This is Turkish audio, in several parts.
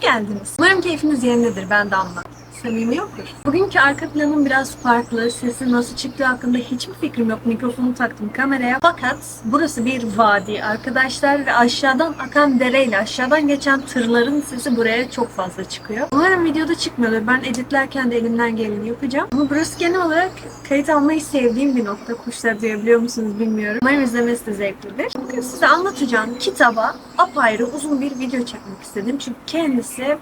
Geldiniz. Umarım keyfiniz yerindedir. Ben Damla. Samimi yoktur. Bugünkü arka planım biraz farklı. Sesin nasıl çıktığı hakkında hiçbir fikrim yok. Mikrofonu taktım kameraya. Fakat burası bir vadi arkadaşlar ve aşağıdan akan dereyle aşağıdan geçen tırların sesi buraya çok fazla çıkıyor. Umarım videoda çıkmıyordur. Ben editlerken de elimden geleni yapacağım. Ama burası genel olarak kayıt almayı sevdiğim bir nokta. Kuşlar duyabiliyor musunuz bilmiyorum. Umarım izlemesi de zevklidir. Bugün size anlatacağım kitaba apayrı uzun bir video çekmek istedim. Çünkü kendisi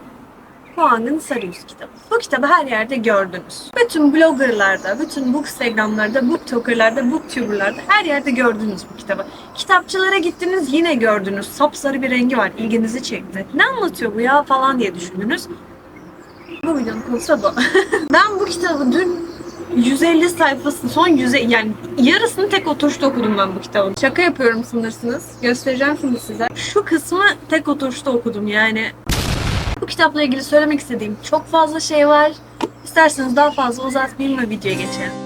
Huang'ın Sarıyüz kitabı. Bu kitabı her yerde gördünüz. Bütün bloggerlarda, bütün bookstagramlarda, booktokerlarda, booktuberlarda her yerde gördünüz bu kitabı. Kitapçılara gittiniz yine gördünüz. Sapsarı bir rengi var. ilginizi çekti. Ne anlatıyor bu ya falan diye düşündünüz. Bu videonun konusu bu. ben bu kitabı dün 150 sayfasını son 100 yani yarısını tek oturuşta okudum ben bu kitabın. Şaka yapıyorum sanırsınız. Göstereceğim şimdi size. Şu kısmı tek oturuşta okudum yani. Bu kitapla ilgili söylemek istediğim çok fazla şey var. İsterseniz daha fazla uzatmayayım ve videoya geçelim.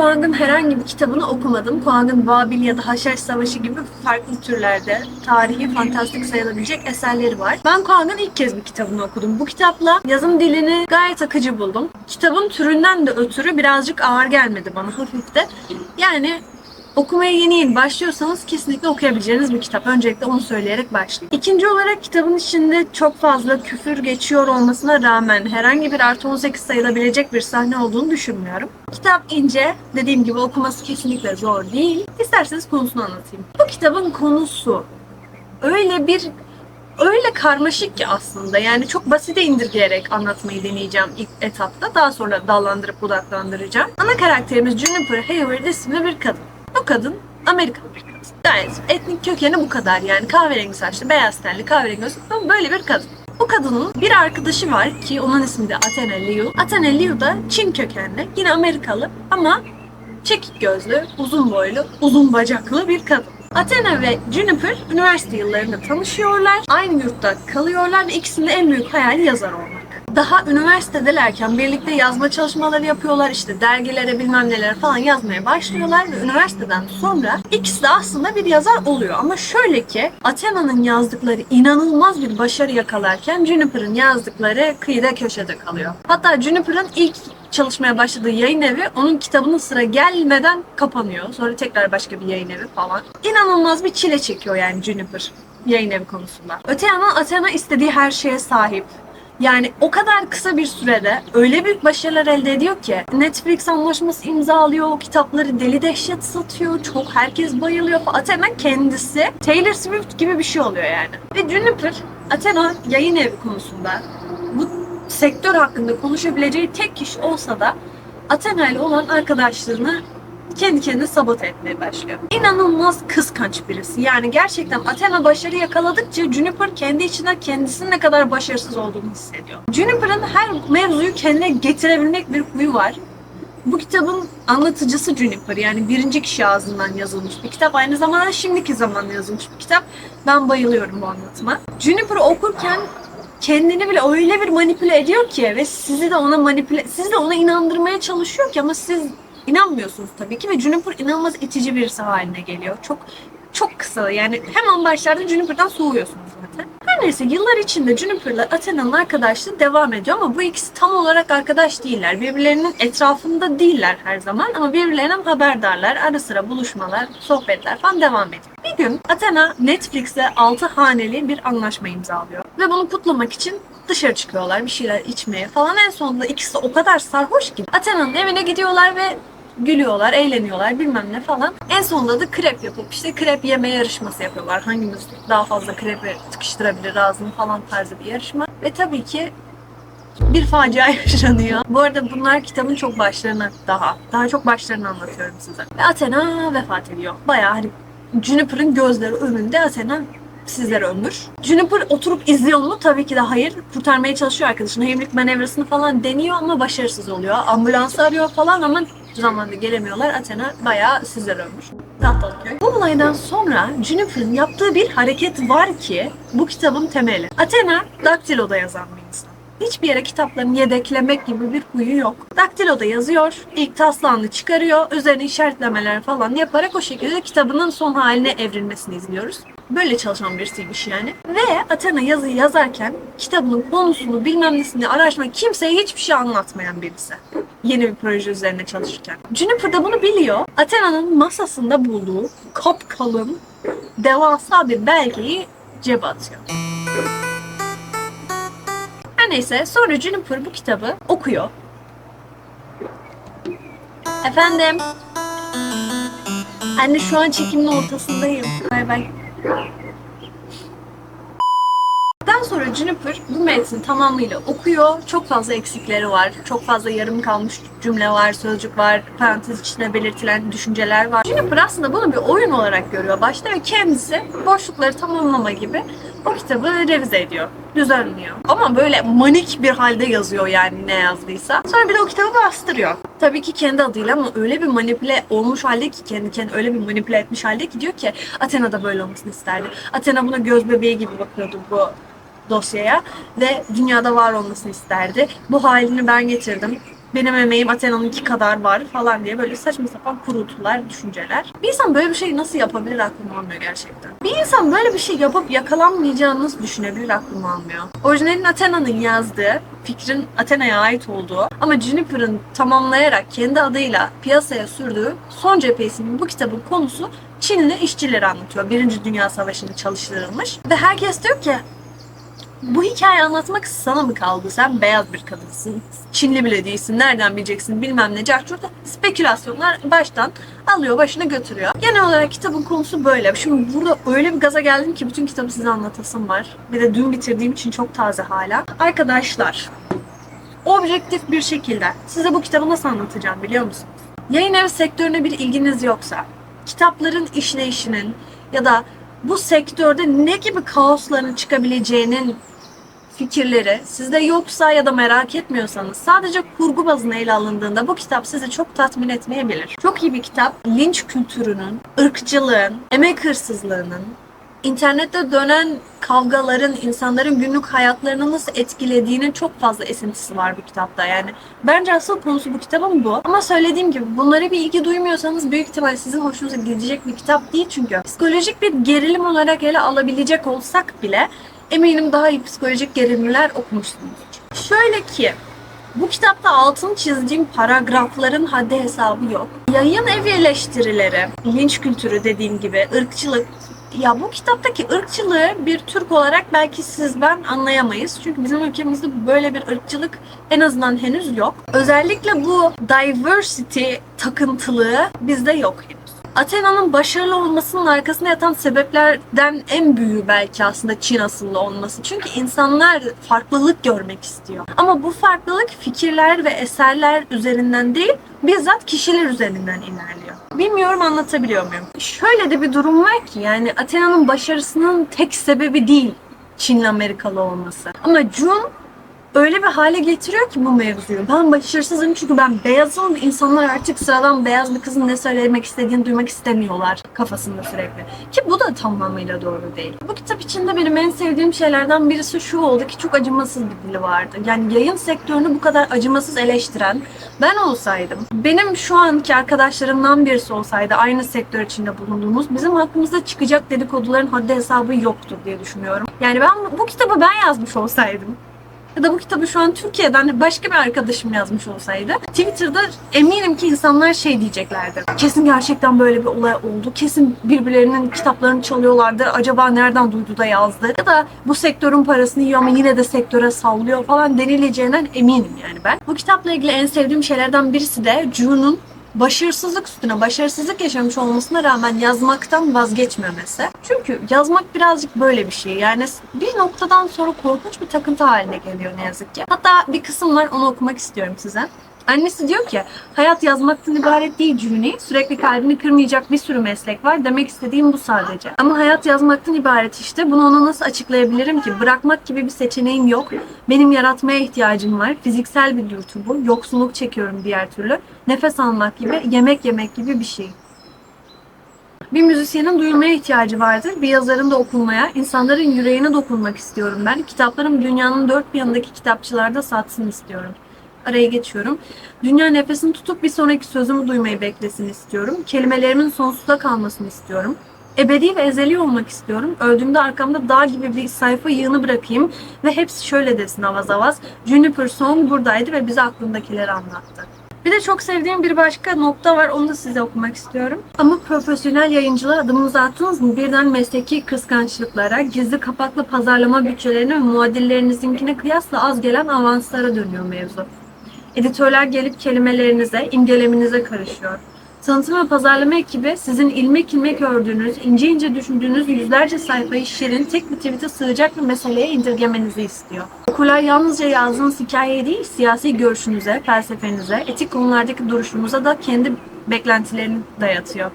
Kuang'ın herhangi bir kitabını okumadım. Kuang'ın Babil ya da Haşhaş Savaşı gibi farklı türlerde tarihi, fantastik sayılabilecek eserleri var. Ben Kuang'ın ilk kez bir kitabını okudum. Bu kitapla yazım dilini gayet akıcı buldum. Kitabın türünden de ötürü birazcık ağır gelmedi bana hafif de. Yani Okumaya yeni yeni başlıyorsanız kesinlikle okuyabileceğiniz bir kitap. Öncelikle onu söyleyerek başlayayım. İkinci olarak kitabın içinde çok fazla küfür geçiyor olmasına rağmen herhangi bir artı 18 sayılabilecek bir sahne olduğunu düşünmüyorum. Kitap ince, dediğim gibi okuması kesinlikle zor değil. İsterseniz konusunu anlatayım. Bu kitabın konusu öyle bir öyle karmaşık ki aslında. Yani çok basite indirgeyerek anlatmayı deneyeceğim ilk etapta. Daha sonra dallandırıp budaklandıracağım. Ana karakterimiz Juniper Hayward isimli bir kadın. Bu kadın kadın. Gayet etnik kökeni bu kadar yani kahverengi saçlı, beyaz tenli, kahverengi gözlü böyle bir kadın. Bu kadının bir arkadaşı var ki onun ismi de Athena Liu. Athena Liu da Çin kökenli, yine Amerikalı ama çekik gözlü, uzun boylu, uzun bacaklı bir kadın. Athena ve Juniper üniversite yıllarında tanışıyorlar. Aynı yurtta kalıyorlar ve ikisinin en büyük hayali yazar olmak. Daha üniversitedelerken birlikte yazma çalışmaları yapıyorlar. İşte dergilere bilmem nelere falan yazmaya başlıyorlar ve üniversiteden sonra ikisi de aslında bir yazar oluyor. Ama şöyle ki Athena'nın yazdıkları inanılmaz bir başarı yakalarken Juniper'ın yazdıkları kıyıda köşede kalıyor. Hatta Juniper'ın ilk çalışmaya başladığı yayın evi onun kitabının sıra gelmeden kapanıyor. Sonra tekrar başka bir yayın evi falan. İnanılmaz bir çile çekiyor yani Juniper yayın evi konusunda. Öte yandan Athena istediği her şeye sahip. Yani o kadar kısa bir sürede öyle büyük başarılar elde ediyor ki Netflix anlaşması imzalıyor, kitapları deli dehşet satıyor, çok herkes bayılıyor. Athena kendisi Taylor Swift gibi bir şey oluyor yani. Ve Juniper, Athena yayın evi konusunda bu sektör hakkında konuşabileceği tek kişi olsa da Athena ile olan arkadaşlığını kendi kendine sabote etmeye başlıyor. İnanılmaz kıskanç birisi. Yani gerçekten Athena başarı yakaladıkça Juniper kendi içinden kendisinin ne kadar başarısız olduğunu hissediyor. Juniper'ın her mevzuyu kendine getirebilmek bir huyu var. Bu kitabın anlatıcısı Juniper yani birinci kişi ağzından yazılmış bir kitap. Aynı zamanda şimdiki zamanda yazılmış bir kitap. Ben bayılıyorum bu anlatıma. Juniper okurken kendini bile öyle bir manipüle ediyor ki ve sizi de ona manipüle, sizi de ona inandırmaya çalışıyor ki ama siz inanmıyorsunuz tabii ki ve Juniper inanılmaz itici birisi haline geliyor. Çok çok kısa yani hemen başlarda Juniper'dan soğuyorsunuz zaten. Her neyse yıllar içinde Juniper'la Athena'nın arkadaşlığı devam ediyor ama bu ikisi tam olarak arkadaş değiller. Birbirlerinin etrafında değiller her zaman ama birbirlerinden haberdarlar. Ara sıra buluşmalar, sohbetler falan devam ediyor. Bir gün Athena Netflix'e 6 haneli bir anlaşma imzalıyor. Ve bunu kutlamak için dışarı çıkıyorlar bir şeyler içmeye falan. En sonunda ikisi o kadar sarhoş ki Athena'nın evine gidiyorlar ve gülüyorlar, eğleniyorlar bilmem ne falan. En sonunda da krep yapıp işte krep yeme yarışması yapıyorlar. Hangimiz daha fazla krepi tıkıştırabilir ağzını falan tarzı bir yarışma. Ve tabii ki bir facia yaşanıyor. Bu arada bunlar kitabın çok başlarına daha. Daha çok başlarını anlatıyorum size. Ve Athena vefat ediyor. Bayağı hani Juniper'ın gözleri önünde Athena sizlere ömür. Juniper oturup izliyor mu? Tabii ki de hayır. Kurtarmaya çalışıyor arkadaşını. Hemlik manevrasını falan deniyor ama başarısız oluyor. Ambulansı arıyor falan ama zamanda gelemiyorlar. Athena bayağı sizlere ömür. Tahtalıköy. Bu olaydan sonra Juniper'ın yaptığı bir hareket var ki bu kitabın temeli. Athena daktiloda yazan bir insan. Hiçbir yere kitaplarını yedeklemek gibi bir huyu yok. Daktiloda yazıyor, ilk taslağını çıkarıyor, üzerine işaretlemeler falan yaparak o şekilde kitabının son haline evrilmesini izliyoruz. Böyle çalışan birisiymiş yani. Ve Athena yazıyı yazarken kitabının konusunu bilmem nesini araştırmak kimseye hiçbir şey anlatmayan birisi. Yeni bir proje üzerine çalışırken. Juniper da bunu biliyor. Athena'nın masasında bulduğu kapkalın devasa bir belgeyi cebe atıyor. Her neyse sonra Juniper bu kitabı okuyor. Efendim? Anne şu an çekimin ortasındayım. Bay bay. Daha sonra Juniper bu metni tamamıyla okuyor. Çok fazla eksikleri var. Çok fazla yarım kalmış cümle var, sözcük var, parantez içine belirtilen düşünceler var. Juniper aslında bunu bir oyun olarak görüyor başta ve kendisi boşlukları tamamlama gibi o kitabı revize ediyor, düzenliyor. Ama böyle manik bir halde yazıyor yani ne yazdıysa. Sonra bir de o kitabı bastırıyor. Tabii ki kendi adıyla ama öyle bir manipüle olmuş halde ki kendi kendini öyle bir manipüle etmiş halde ki diyor ki Athena da böyle olmasını isterdi. Athena buna göz bebeği gibi bakıyordu bu dosyaya ve dünyada var olmasını isterdi. Bu halini ben getirdim. Benim emeğim Athena'nınki kadar var falan diye böyle saçma sapan kuruntular, düşünceler. Bir insan böyle bir şey nasıl yapabilir aklım almıyor gerçekten. Bir insan böyle bir şey yapıp yakalanmayacağını nasıl düşünebilir aklım almıyor. Orijinalin Athena'nın yazdığı, fikrin Athena'ya ait olduğu ama Juniper'ın tamamlayarak kendi adıyla piyasaya sürdüğü son cephesinin bu kitabın konusu Çinli işçileri anlatıyor. Birinci Dünya Savaşı'nda çalıştırılmış. Ve herkes diyor ki bu hikayeyi anlatmak sana mı kaldı? Sen beyaz bir kadınsın. Çinli bile değilsin. Nereden bileceksin bilmem ne. Carçurda spekülasyonlar baştan alıyor başına götürüyor. Genel olarak kitabın konusu böyle. Şimdi burada öyle bir gaza geldim ki bütün kitabı size anlatasım var. Bir de dün bitirdiğim için çok taze hala. Arkadaşlar objektif bir şekilde size bu kitabı nasıl anlatacağım biliyor musunuz? Yayın evi sektörüne bir ilginiz yoksa, kitapların işleyişinin ya da bu sektörde ne gibi kaosların çıkabileceğinin fikirleri sizde yoksa ya da merak etmiyorsanız sadece kurgu bazına ele alındığında bu kitap sizi çok tatmin etmeyebilir. Çok iyi bir kitap. Linç kültürünün, ırkçılığın, emek hırsızlığının, internette dönen kavgaların insanların günlük hayatlarını nasıl etkilediğinin çok fazla esintisi var bu kitapta. Yani bence asıl konusu bu kitabın bu. Ama söylediğim gibi bunlara bir ilgi duymuyorsanız büyük ihtimal sizin hoşunuza gidecek bir kitap değil çünkü psikolojik bir gerilim olarak ele alabilecek olsak bile eminim daha iyi psikolojik gerilimler okumuşsunuzdur. Şöyle ki bu kitapta altın çizdiğim paragrafların haddi hesabı yok. Yayın evi eleştirileri, linç kültürü dediğim gibi, ırkçılık, ya bu kitaptaki ırkçılığı bir Türk olarak belki siz ben anlayamayız. Çünkü bizim ülkemizde böyle bir ırkçılık en azından henüz yok. Özellikle bu diversity takıntılığı bizde yok henüz. Athena'nın başarılı olmasının arkasında yatan sebeplerden en büyüğü belki aslında Çin asıllı olması. Çünkü insanlar farklılık görmek istiyor. Ama bu farklılık fikirler ve eserler üzerinden değil, bizzat kişiler üzerinden ilerliyor. Bilmiyorum anlatabiliyor muyum? Şöyle de bir durum var ki yani Athena'nın başarısının tek sebebi değil Çinli Amerikalı olması. Ama Jun öyle bir hale getiriyor ki bu mevzuyu. Ben başarısızım çünkü ben beyazım insanlar artık sıradan beyaz bir kızın ne söylemek istediğini duymak istemiyorlar kafasında sürekli. Ki bu da tamamıyla doğru değil. Bu kitap içinde benim en sevdiğim şeylerden birisi şu oldu ki çok acımasız bir dili vardı. Yani yayın sektörünü bu kadar acımasız eleştiren ben olsaydım, benim şu anki arkadaşlarımdan birisi olsaydı aynı sektör içinde bulunduğumuz bizim hakkımızda çıkacak dedikoduların haddi hesabı yoktur diye düşünüyorum. Yani ben bu kitabı ben yazmış olsaydım ya da bu kitabı şu an Türkiye'den başka bir arkadaşım yazmış olsaydı Twitter'da eminim ki insanlar şey diyeceklerdi. Kesin gerçekten böyle bir olay oldu. Kesin birbirlerinin kitaplarını çalıyorlardı. Acaba nereden duydu da yazdı? Ya da bu sektörün parasını yiyor ama yine de sektöre sallıyor falan denileceğinden eminim yani ben. Bu kitapla ilgili en sevdiğim şeylerden birisi de June'un başarısızlık üstüne başarısızlık yaşamış olmasına rağmen yazmaktan vazgeçmemesi. Çünkü yazmak birazcık böyle bir şey. Yani bir noktadan sonra korkunç bir takıntı haline geliyor ne yazık ki. Hatta bir kısım var onu okumak istiyorum size. Annesi diyor ki hayat yazmaktan ibaret değil Juni. Sürekli kalbini kırmayacak bir sürü meslek var. Demek istediğim bu sadece. Ama hayat yazmaktan ibaret işte. Bunu ona nasıl açıklayabilirim ki? Bırakmak gibi bir seçeneğim yok. Benim yaratmaya ihtiyacım var. Fiziksel bir dürtü bu. Yoksunluk çekiyorum diğer türlü. Nefes almak gibi, yemek yemek gibi bir şey. Bir müzisyenin duyulmaya ihtiyacı vardır. Bir yazarın da okunmaya, insanların yüreğine dokunmak istiyorum ben. Kitaplarım dünyanın dört bir yanındaki kitapçılarda satsın istiyorum. Araya geçiyorum. Dünya nefesini tutup bir sonraki sözümü duymayı beklesin istiyorum. Kelimelerimin sonsuza kalmasını istiyorum. Ebedi ve ezeli olmak istiyorum. Öldüğümde arkamda dağ gibi bir sayfa yığını bırakayım ve hepsi şöyle desin avaz avaz. Juniper Song buradaydı ve bize aklındakileri anlattı. Bir de çok sevdiğim bir başka nokta var. Onu da size okumak istiyorum. Ama profesyonel yayıncılığa adımınızı attınız mı birden mesleki kıskançlıklara, gizli kapaklı pazarlama bütçelerine ve muadillerinizinkine kıyasla az gelen avanslara dönüyor mevzu. Editörler gelip kelimelerinize, imgeleminize karışıyor. Tanıtım ve pazarlama ekibi sizin ilmek ilmek ördüğünüz, ince ince düşündüğünüz yüzlerce sayfayı şirin tek bir tweet'e sığacak bir meseleye indirgemenizi istiyor. Okurlar yalnızca yazdığınız hikayeyi değil, siyasi görüşünüze, felsefenize, etik konulardaki duruşunuza da kendi beklentilerini dayatıyor.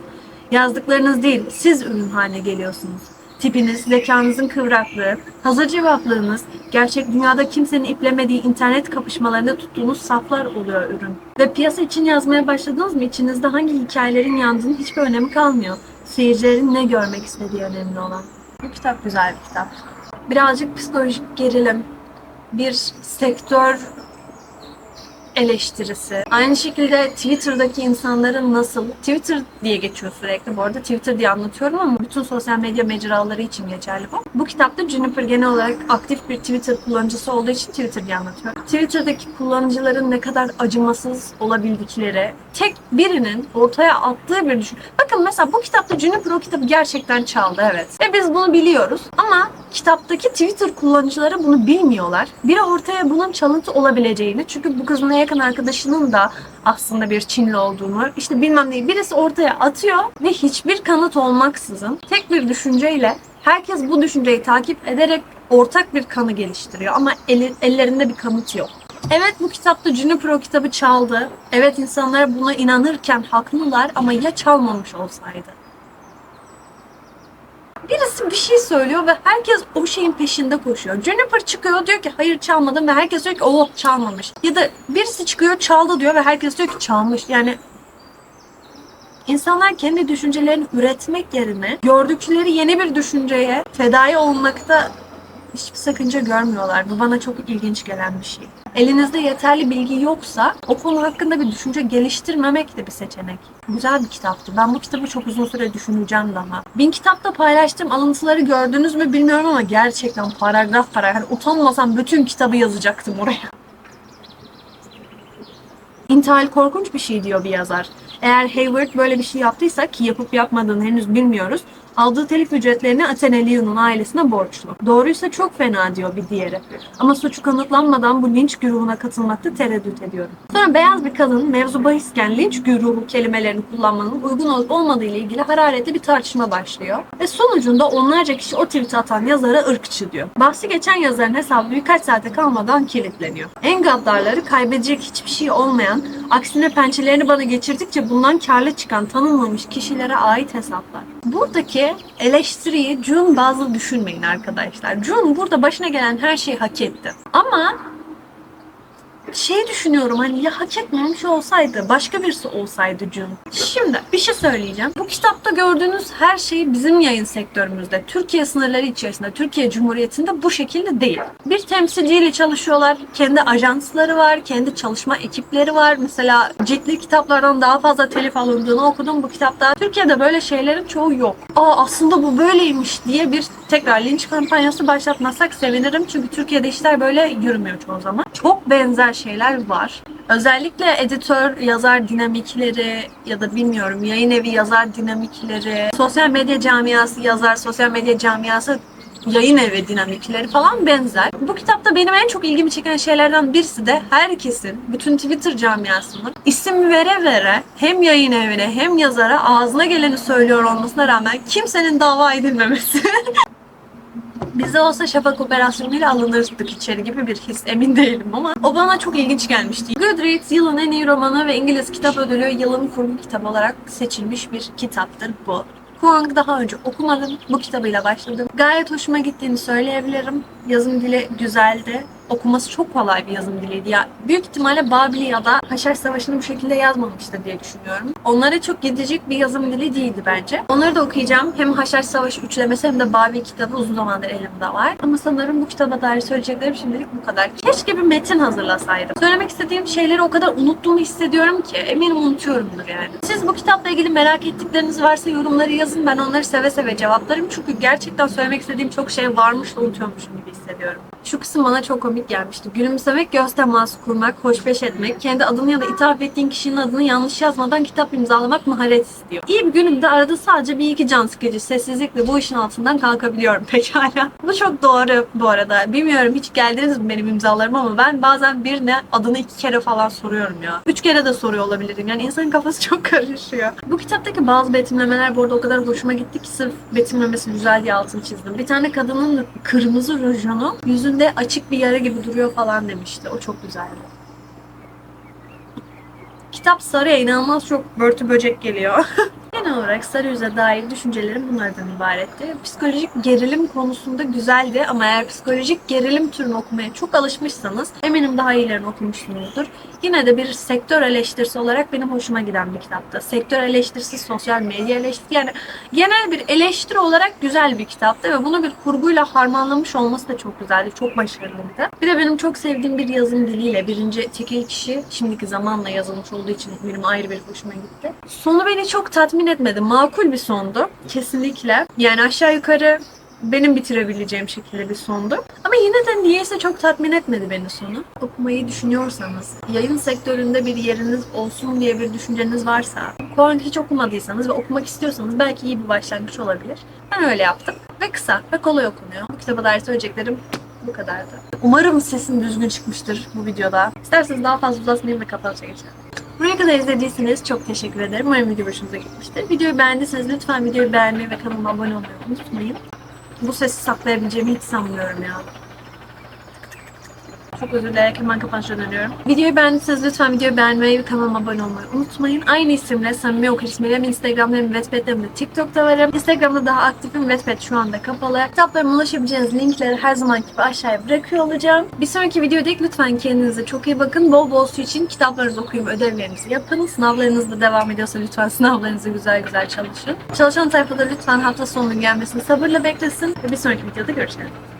Yazdıklarınız değil, siz ürün haline geliyorsunuz. Tipiniz, zekanızın kıvraklığı, hazır cevaplığınız, gerçek dünyada kimsenin iplemediği internet kapışmalarında tuttuğunuz saflar oluyor ürün. Ve piyasa için yazmaya başladınız mı içinizde hangi hikayelerin yandığının hiçbir önemi kalmıyor. Seyircilerin ne görmek istediği önemli olan. Bu kitap güzel bir kitap. Birazcık psikolojik gerilim, bir sektör eleştirisi. Aynı şekilde Twitter'daki insanların nasıl, Twitter diye geçiyor sürekli bu arada Twitter diye anlatıyorum ama bütün sosyal medya mecraları için geçerli bu. Bu kitapta Juniper genel olarak aktif bir Twitter kullanıcısı olduğu için Twitter diye anlatıyorum. Twitter'daki kullanıcıların ne kadar acımasız olabildikleri, tek birinin ortaya attığı bir düşün. Bakın mesela bu kitapta Juniper o kitabı gerçekten çaldı evet. Ve biz bunu biliyoruz ama kitaptaki Twitter kullanıcıları bunu bilmiyorlar. Biri ortaya bunun çalıntı olabileceğini çünkü bu kızın en yakın arkadaşının da aslında bir Çinli olduğunu işte bilmem neyi birisi ortaya atıyor ve hiçbir kanıt olmaksızın tek bir düşünceyle herkes bu düşünceyi takip ederek ortak bir kanı geliştiriyor ama eli- ellerinde bir kanıt yok. Evet bu kitapta Juniper o kitabı çaldı. Evet insanlar buna inanırken haklılar ama ya çalmamış olsaydı? Bir şey söylüyor ve herkes o şeyin peşinde koşuyor. Juniper çıkıyor diyor ki hayır çalmadım ve herkes diyor ki oh çalmamış. Ya da birisi çıkıyor çaldı diyor ve herkes diyor ki çalmış. Yani İnsanlar kendi düşüncelerini üretmek yerine gördükleri yeni bir düşünceye fedai olmakta hiçbir sakınca görmüyorlar. Bu bana çok ilginç gelen bir şey. Elinizde yeterli bilgi yoksa o konu hakkında bir düşünce geliştirmemek de bir seçenek. Güzel bir kitaptı. Ben bu kitabı çok uzun süre düşüneceğim daha. Bin kitapta paylaştığım alıntıları gördünüz mü bilmiyorum ama gerçekten paragraf paragraf. Hani utanmasam bütün kitabı yazacaktım oraya. İntihal korkunç bir şey diyor bir yazar. Eğer Hayward böyle bir şey yaptıysa ki yapıp yapmadığını henüz bilmiyoruz. Aldığı telif ücretlerini Atenelius'un ailesine borçlu. Doğruysa çok fena diyor bir diğeri. Ama suçu kanıtlanmadan bu linç grubuna katılmakta tereddüt ediyorum. Sonra beyaz bir kadın mevzu bahisken linç güruhu kelimelerini kullanmanın uygun olup olmadığı ile ilgili hararetli bir tartışma başlıyor. Ve sonucunda onlarca kişi o tweet'i atan yazara ırkçı diyor. Bahsi geçen yazarın hesabı birkaç saate kalmadan kilitleniyor. En gaddarları kaybedecek hiçbir şey olmayan, aksine pençelerini bana geçirdikçe bundan karlı çıkan tanınmamış kişilere ait hesaplar. Buradaki eleştiriyi June bazlı düşünmeyin arkadaşlar. June burada başına gelen her şeyi hak etti. Ama şey düşünüyorum hani ya hak etmemiş olsaydı başka birisi olsaydı June. Şimdi bir şey söyleyeceğim. Bu kitapta gördüğünüz her şey bizim yayın sektörümüzde, Türkiye sınırları içerisinde, Türkiye Cumhuriyeti'nde bu şekilde değil. Bir temsilciyle çalışıyorlar. Kendi ajansları var, kendi çalışma ekipleri var. Mesela ciltli kitaplardan daha fazla telif alındığını okudum bu kitapta. Türkiye'de böyle şeylerin çoğu yok. Aa aslında bu böyleymiş diye bir tekrar linç kampanyası başlatmazsak sevinirim. Çünkü Türkiye'de işler böyle yürümüyor çoğu zaman. Çok benzer şeyler var. Özellikle editör, yazar dinamikleri ya da bilmiyorum yayın evi yazar dinamikleri, sosyal medya camiası yazar, sosyal medya camiası yayın evi dinamikleri falan benzer. Bu kitapta benim en çok ilgimi çeken şeylerden birisi de herkesin, bütün Twitter camiasının isim vere vere hem yayın evine hem yazara ağzına geleni söylüyor olmasına rağmen kimsenin dava edilmemesi. Bize olsa şafak operasyonuyla alınırdık içeri gibi bir his emin değilim ama o bana çok ilginç gelmişti. Goodreads yılın en iyi romanı ve İngiliz kitap ödülü yılın kurgu kitabı olarak seçilmiş bir kitaptır bu. Huang daha önce okumadım. Bu kitabıyla başladım. Gayet hoşuma gittiğini söyleyebilirim. Yazım dili güzeldi. Okuması çok kolay bir yazım diliydi. Ya büyük ihtimalle Babili ya da Haşhaş Savaşı'nı bu şekilde yazmamıştır diye düşünüyorum. Onlara çok gidecek bir yazım dili değildi bence. Onları da okuyacağım. Hem Haşhaş Savaşı üçlemesi hem de Babili kitabı uzun zamandır elimde var. Ama sanırım bu kitaba dair söyleyeceklerim şimdilik bu kadar. Keşke bir metin hazırlasaydım. Söylemek istediğim şeyleri o kadar unuttuğumu hissediyorum ki. Eminim unutuyorumdur yani. Siz bu kitapla ilgili merak ettikleriniz varsa yorumları yazın. Ben onları seve seve cevaplarım. Çünkü gerçekten söylemek istediğim çok şey varmış da unutuyormuşum gibi hissediyorum. Şu kısım bana çok komik gelmişti. Gülümsemek, göz teması kurmak, hoşbeş etmek, kendi adını ya da ithaf ettiğin kişinin adını yanlış yazmadan kitap imzalamak maharet istiyor. İyi bir günümde arada sadece bir iki can sıkıcı sessizlikle bu işin altından kalkabiliyorum pekala. Bu çok doğru bu arada. Bilmiyorum hiç geldiniz mi benim imzalarıma ama ben bazen birine adını iki kere falan soruyorum ya. Üç kere de soruyor olabilirim. Yani insanın kafası çok karışıyor. Bu kitaptaki bazı betimlemeler bu arada o kadar hoşuma gitti ki sırf betimlemesi güzel diye altını çizdim. Bir tane kadının kırmızı rujunu yüzünde açık bir yara gibi duruyor falan demişti. O çok güzeldi. Kitap sarıya inanılmaz çok börtü böcek geliyor. Genel olarak sarı yüze dair düşüncelerim bunlardan ibaretti. Psikolojik gerilim konusunda güzeldi ama eğer psikolojik gerilim türünü okumaya çok alışmışsanız eminim daha iyilerini okumuşsunuzdur. Yine de bir sektör eleştirisi olarak benim hoşuma giden bir kitaptı. Sektör eleştirisi, sosyal medya eleştirisi yani genel bir eleştiri olarak güzel bir kitaptı ve bunu bir kurguyla harmanlamış olması da çok güzeldi. Çok başarılıydı. Bir de benim çok sevdiğim bir yazım diliyle birinci tekil kişi şimdiki zamanla yazılmış olduğu için benim ayrı bir hoşuma gitti. Sonu beni çok tatmin etmedi. Makul bir sondu. Kesinlikle. Yani aşağı yukarı benim bitirebileceğim şekilde bir sondu. Ama yine de niyeyse çok tatmin etmedi beni sonu. Okumayı düşünüyorsanız, yayın sektöründe bir yeriniz olsun diye bir düşünceniz varsa, Kuang hiç okumadıysanız ve okumak istiyorsanız belki iyi bir başlangıç olabilir. Ben öyle yaptım. Ve kısa ve kolay okunuyor. Bu kitaba dair söyleyeceklerim bu kadardı. Umarım sesim düzgün çıkmıştır bu videoda. İsterseniz daha fazla uzatmayayım ve kapanışa geçelim. Buraya kadar izlediyseniz çok teşekkür ederim. Umarım video hoşunuza gitmiştir. Videoyu beğendiyseniz lütfen videoyu beğenmeyi ve kanalıma abone olmayı unutmayın. Bu sesi saklayabileceğimi hiç sanmıyorum ya. Çok özür dileyerek hemen kapanışa dönüyorum. Videoyu beğendiyseniz lütfen videoyu beğenmeyi ve kanalıma abone olmayı unutmayın. Aynı isimle Samimi Okur ismiyle Instagram'da hem Wattpad'de hem de TikTok'ta varım. Instagram'da daha aktifim. Wattpad şu anda kapalı. Kitaplarıma ulaşabileceğiniz linkleri her zaman gibi aşağıya bırakıyor olacağım. Bir sonraki videoda lütfen kendinize çok iyi bakın. Bol bol su için kitaplarınızı okuyun, ödevlerinizi yapın. Sınavlarınız da devam ediyorsa lütfen sınavlarınızı güzel güzel çalışın. Çalışan tayfada lütfen hafta sonunun gelmesini sabırla beklesin. Ve bir sonraki videoda görüşelim.